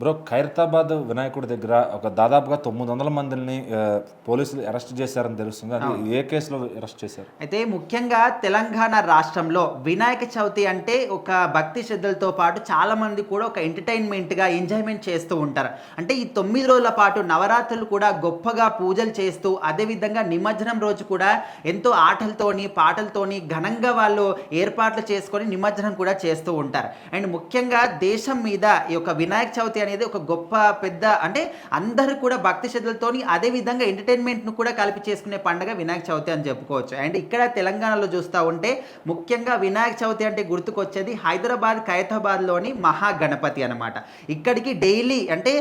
Bro Khairatabad వినాయకుడి దగ్గర ఒక దాదాపుగా తొమ్మిది వందల మందిని పోలీసులు అరెస్ట్ చేశారని తెలుస్తుంది. అది ఏ కేసులో అరెస్ట్ చేశారు? అయితే ముఖ్యంగా తెలంగాణ రాష్ట్రంలో వినాయక చవితి అంటే ఒక భక్తి శ్రద్ధలతో పాటు చాలా మంది కూడా ఒక ఎంటర్టైన్మెంట్గా ఎంజాయ్మెంట్ చేస్తూ ఉంటారు. అంటే ఈ తొమ్మిది రోజుల పాటు నవరాత్రులు కూడా గొప్పగా పూజలు చేస్తూ అదేవిధంగా నిమజ్జనం రోజు కూడా ఎంతో ఆటలతోని పాటలతోని ఘనంగా వాళ్ళు ఏర్పాట్లు చేసుకొని నిమజ్జనం కూడా చేస్తూ ఉంటారు. అండ్ ముఖ్యంగా దేశం మీద ఈ యొక్క వినాయక చవితి అనేది ఒక గొప్ప పెద్ద అంటే అందరూ కూడా భక్తి శ్రద్ధలతోని అదే విధంగా ఎంటర్టైన్మెంట్ను కూడా కలిపి చేసుకునే పండుగ వినాయక చవితి అని చెప్పుకోవచ్చు. అండ్ ఇక్కడ తెలంగాణలో చూస్తూ ఉంటే ముఖ్యంగా వినాయక చవితి అంటే గుర్తుకొచ్చేది హైదరాబాద్ ఖైరతాబాద్లోని మహాగణపతి అనమాట ఇక్కడికి డైలీ అంటే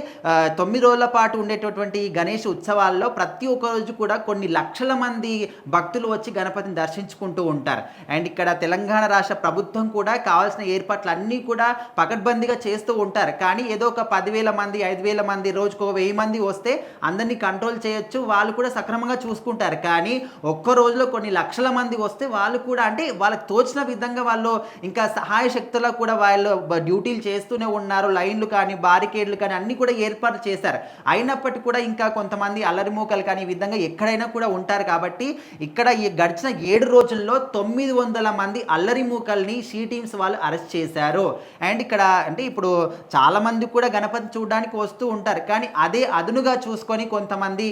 తొమ్మిది రోజుల పాటు ఉండేటటువంటి ఈ గణేష్ ఉత్సవాల్లో ప్రతి ఒక్క రోజు కూడా కొన్ని లక్షల మంది భక్తులు వచ్చి గణపతిని దర్శించుకుంటూ ఉంటారు. అండ్ ఇక్కడ తెలంగాణ రాష్ట్ర ప్రభుత్వం కూడా కావాల్సిన ఏర్పాట్లు అన్నీ కూడా పకడ్బందీగా చేస్తూ ఉంటారు. కానీ ఏదో ఒక పదివేల మంది ఐదు వేల మంది రోజుకు వెయ్యి మంది వస్తే అందరినీ కంట్రోల్ చేయొచ్చు. వాళ్ళు కూడా సక్రమంగా చూసుకుంటారు. కానీ ఒక్క రోజులో కొన్ని లక్షల మంది వస్తే వాళ్ళు కూడా అంటే వాళ్ళకి తోచిన విధంగా వాళ్ళు ఇంకా సహాయ శక్తుల కూడా వాళ్ళు డ్యూటీలు చేస్తూనే ఉన్నారు. లైన్లు కానీ బారికేడ్లు కానీ అన్నీ కూడా ఏర్పాటు చేశారు. అయినప్పటికీ కూడా ఇంకా కొంతమంది అల్లరిమూకలు కానీ ఈ విధంగా ఎక్కడైనా కూడా ఉంటారు కాబట్టి ఇక్కడ ఈ గడిచిన ఏడు రోజుల్లో తొమ్మిది వందల మంది అల్లరి మూకల్ని షీ టీమ్స్ వాళ్ళు అరెస్ట్ చేశారు. అండ్ ఇక్కడ అంటే ఇప్పుడు చాలా మంది కూడా గణపతి చూడడానికి వస్తూ ఉంటారు. కానీ అదే అదునుగా చూసుకొని కొంతమంది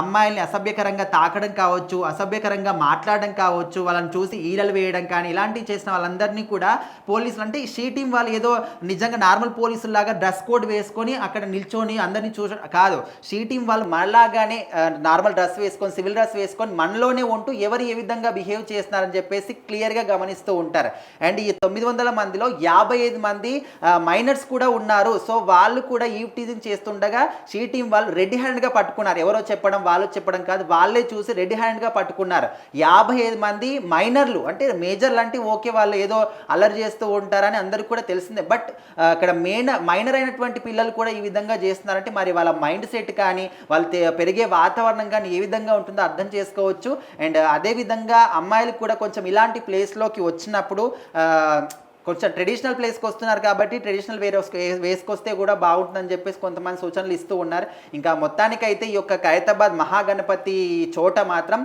అమ్మాయిల్ని అసభ్యకరంగా తాకడం కావచ్చు అసభ్యకరంగా మాట్లాడడం కావచ్చు వాళ్ళని చూసి ఈరలు వేయడం కానీ ఇలాంటివి చేసిన వాళ్ళందరినీ కూడా పోలీసులు అంటే షీ టీం వాళ్ళు ఏదో నిజంగా నార్మల్ పోలీసుల్లాగా డ్రెస్ కోడ్ వేసుకొని అక్కడ నిల్చొని అందరినీ చూస కాదు. షీ టీం వాళ్ళు మనలాగానే నార్మల్ డ్రెస్ వేసుకొని సివిల్ డ్రెస్ వేసుకొని మనలోనే ఉంటూ ఎవరు ఏ విధంగా బిహేవ్ చేస్తున్నారని చెప్పేసి క్లియర్గా గమనిస్తూ ఉంటారు. అండ్ ఈ తొమ్మిది వందల మందిలో యాభై ఐదు మంది మైనర్స్ కూడా ఉన్నారు. సో వాళ్ళు కూడా ఈవ్ టీజింగ్ చేస్తుండగా షీ టీం వాళ్ళు రెడీ హ్యాండ్గా పట్టుకున్నారు. ఎవరో చెప్పడం వాళ్ళు చెప్పడం కాదు వాళ్ళే చూసి రెడీ హ్యాండ్గా పట్టుకున్నారు. యాభై ఐదు మంది మైనర్లు అంటే మేజర్ లాంటి ఓకే వాళ్ళు ఏదో అల్లరి చేస్తూ ఉంటారని అందరికీ కూడా తెలిసిందే. బట్ అక్కడ మెయిన్ మైనర్ అయినటువంటి పిల్లలు కూడా ఈ విధంగా చేస్తున్నారంటే మరి వాళ్ళ మైండ్ సెట్ కానీ వాళ్ళు పెరిగే వాతావరణం కానీ ఏ విధంగా ఉంటుందో అర్థం చేసుకోవచ్చు. అండ్ అదేవిధంగా అమ్మాయిలు కూడా కొంచెం ఇలాంటి ప్లేస్లోకి వచ్చినప్పుడు కొంచెం ట్రెడిషనల్ ప్లేస్కి వస్తున్నారు కాబట్టి ట్రెడిషనల్ వేరే వేసుకొస్తే కూడా బాగుంటుందని చెప్పేసి కొంతమంది సూచనలు ఇస్తూ ఉన్నారు. ఇంకా మొత్తానికైతే ఈ యొక్క ఖైరతాబాద్ మహాగణపతి చోట మాత్రం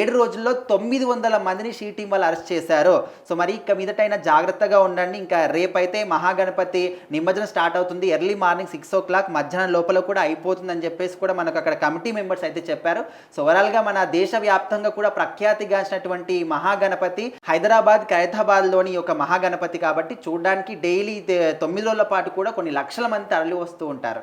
ఏడు రోజుల్లో తొమ్మిది వందల మందిని షీ టీం వాళ్ళు అరెస్ట్ చేశారు. సో మరి ఇక మీదటైనా జాగ్రత్తగా ఉండండి. ఇంకా రేపైతే మహాగణపతి నిమజ్జనం స్టార్ట్ అవుతుంది. Early morning six o'clock మధ్యాహ్నం లోపల కూడా అయిపోతుందని చెప్పేసి కూడా మనకు అక్కడ కమిటీ మెంబర్స్ అయితే చెప్పారు. సో ఓవరాల్గా మన దేశవ్యాప్తంగా కూడా ప్రఖ్యాతిగాంచినటువంటి మహాగణపతి హైదరాబాద్ ఖైరతాబాద్లోని ఒక మహాగణపతి కాబట్టి చూడడానికి డైలీ తొమ్మిది రోజుల పాటు కూడా కొన్ని లక్షల మంది తరలి వస్తూ ఉంటారు.